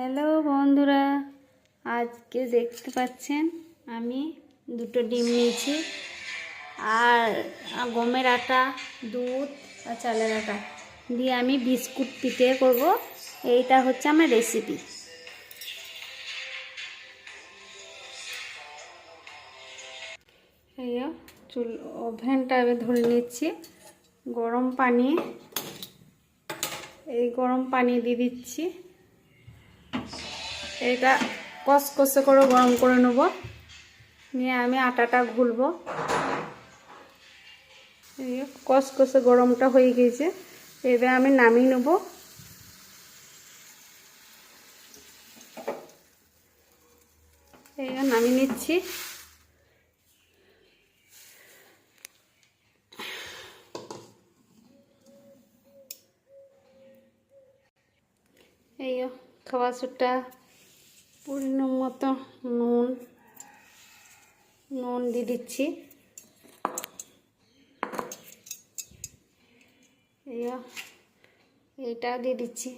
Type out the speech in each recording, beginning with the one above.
Hello বন্ধুরা, আজকে দেখতে পাচ্ছেন আমি দুটো ডিম নিয়েছি। আর গমের আটা, দুধ আর চালের আটা দিয়ে আমি বিস্কুট পিঠে করব। এইটা হচ্ছে আমার রেসিপি চুল, ওভেনটা আমি ধরে নিচ্ছি। গরম পানি, এই গরম পানি দিয়ে দিচ্ছি। এটা কষকষে করে গরম করে নেব। নিয়ে আমি আটাটা ঘুলবো। কষকষে গরমটা হয়ে গেছে। এবার আমি নামিয়ে নেব। এই নামিয়ে নিচ্ছি। এই খাবার সুটা পরিমাণ মতো নুন নুন দিয়ে দিচ্ছি। এই এইটা দিয়ে দিচ্ছি।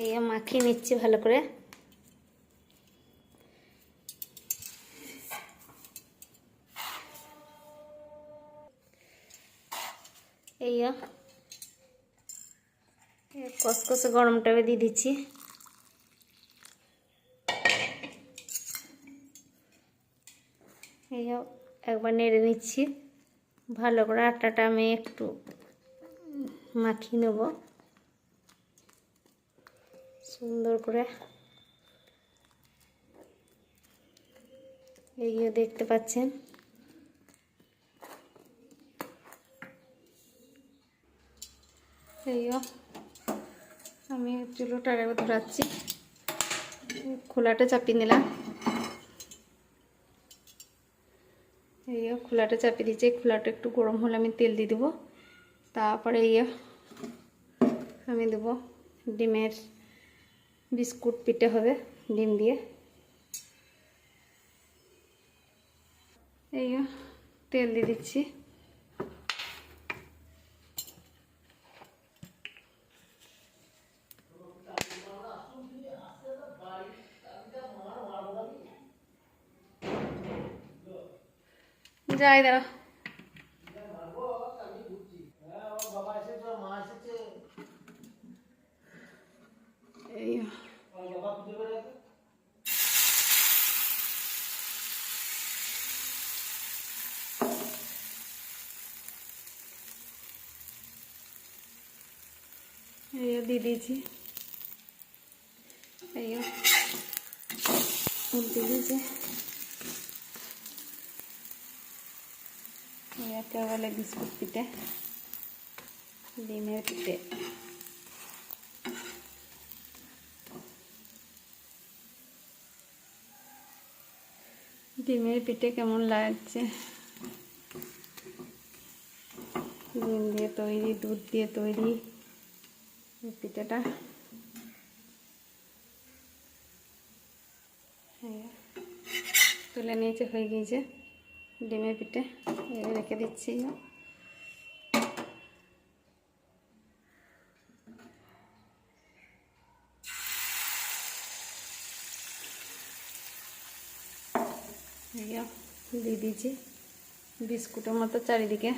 এই মাখিয়ে নিচ্ছি ভালো করে। এই কসকসে গরমটা দিয়ে দিচ্ছি। এই একবার নেড়ে নিচ্ছি। ভালো করে আটাটা আমি একটু মাখিয়ে নেব। সুন্দর করে এই যে দেখতে পাচ্ছেন। এই যে আমি চুলোটা ধরাচ্ছি। খোলাটা চাপিয়ে নিলাম। এই খোলাটা চাপিয়ে দিচ্ছি খোলাটা একটু গরম হলে আমি তেল দিয়ে দেবো। তারপরে এই যে আমি দেবো ডিমের বিস্কুট পিঠে হবে ডিম দিয়ে। এই তেল দিয়ে দিচ্ছি। যাই দাঁড়া এই এই দিয়ে দিয়েছি। এই দিয়ে দিয়েছি। একে বলে বিস্কুট পিঠে ডিমের পিঠে। ডিমের পিঠে কেমন লাগছে? ডিম দিয়ে তৈরি, দুধ দিয়ে তৈরি। পিঠেটা। তুলে নিয়েছে, হয়ে গিয়েছে ডিমের পিঠে। রেখে দিচ্ছি। দিয়ে দিয়েছি। বিস্কুটের মতো চারিদিকে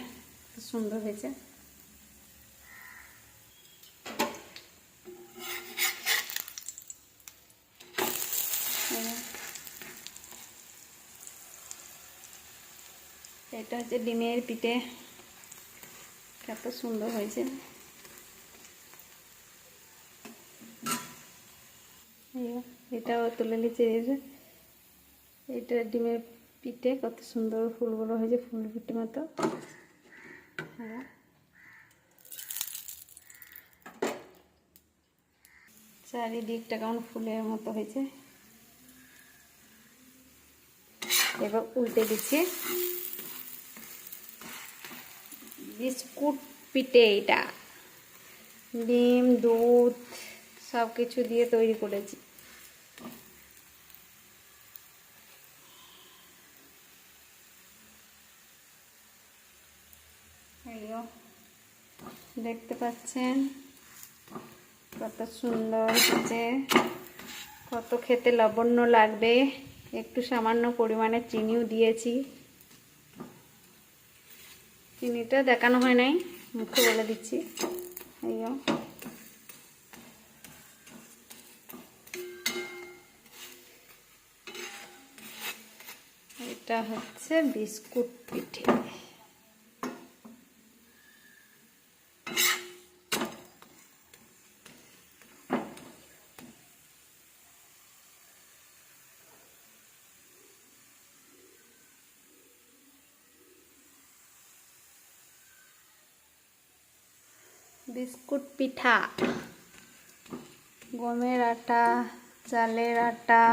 সুন্দর হয়েছে। এটা হচ্ছে ডিমের পিঠে। কত সুন্দর হয়েছে। এটাও তুলে নিচে এটা ডিমের পিঠে কত সুন্দর ফুলগুলো হয়েছে ফুল পিঠে মতো। হ্যাঁ। চারিদিকটা কেমন ফুলের মতো হয়েছে। এবার উল্টে দিচ্ছি। বিস্কুট, পিঠে এটা। ডিম, দুধ সব কিছু দিয়ে তৈরি করেছি। দেখতে পাচ্ছেন? কত সুন্দর হচ্ছে কত খেতে লবণ্য লাগবে। একটু সামান্য পরিমাণে চিনিও দিয়েছি। চিনিটা দেখানো হয় নাই মুখে বলে দিচ্ছি। এই এটা হচ্ছে বিস্কুট পিঠে। বিস্কুট পিঠা। গমের আটা, চালের আটা,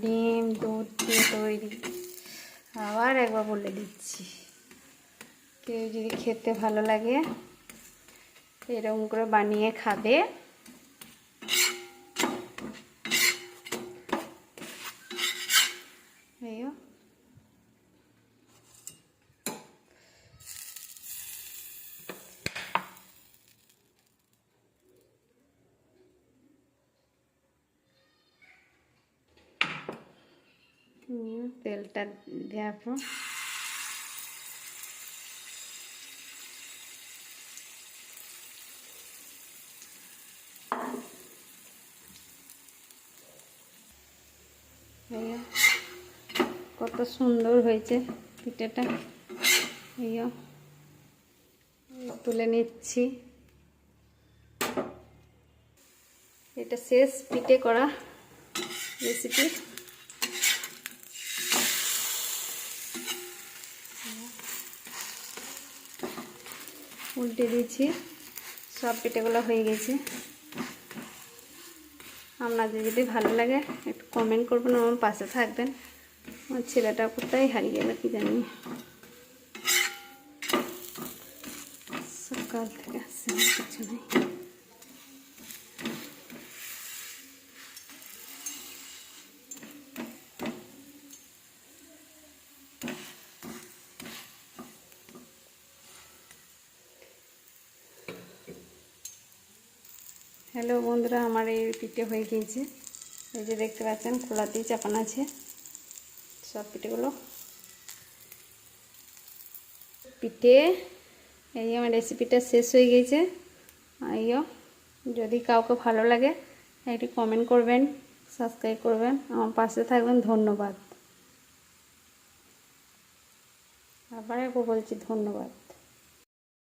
ডিম, দুধ দিয়ে তৈরি। আবার একবার বলে দিচ্ছি। কেউ যদি খেতে ভালো লাগে, এরকম করে বানিয়ে খাবে এইও হুম, তেলটা দেওয়ার পর কত সুন্দর হয়েছে পিঠেটা। এই তুলে নিচ্ছি। এটা শেষ পিঠে করা রেসিপি উল্টে দিয়েছি। সব পিঠেগুলো হয়ে গেছে। আপনাদের যদি ভালো লাগে, একটু কমেন্ট করবেন আমার পাশে থাকবেন। আমার ছেলেটা কোথায় হারিয়ে গেল কি জানি। সকাল থেকে আসছে কিছু নেই। হ্যালো বন্ধুরা, আমার এই পিঠে হয়ে গিয়েছে। এই যে দেখতে পাচ্ছেন খোলাতেই চাপানো আছে। সব পিঠেগুলো। পিঠে, এই আমার রেসিপিটা শেষ হয়ে গিয়েছে। আইও, যদি কাউকে ভালো লাগে, একটু কমেন্ট করবেন সাবস্ক্রাইব করবেন। আমার পাশে থাকবেন, ধন্যবাদ। আবার বলছি ধন্যবাদ।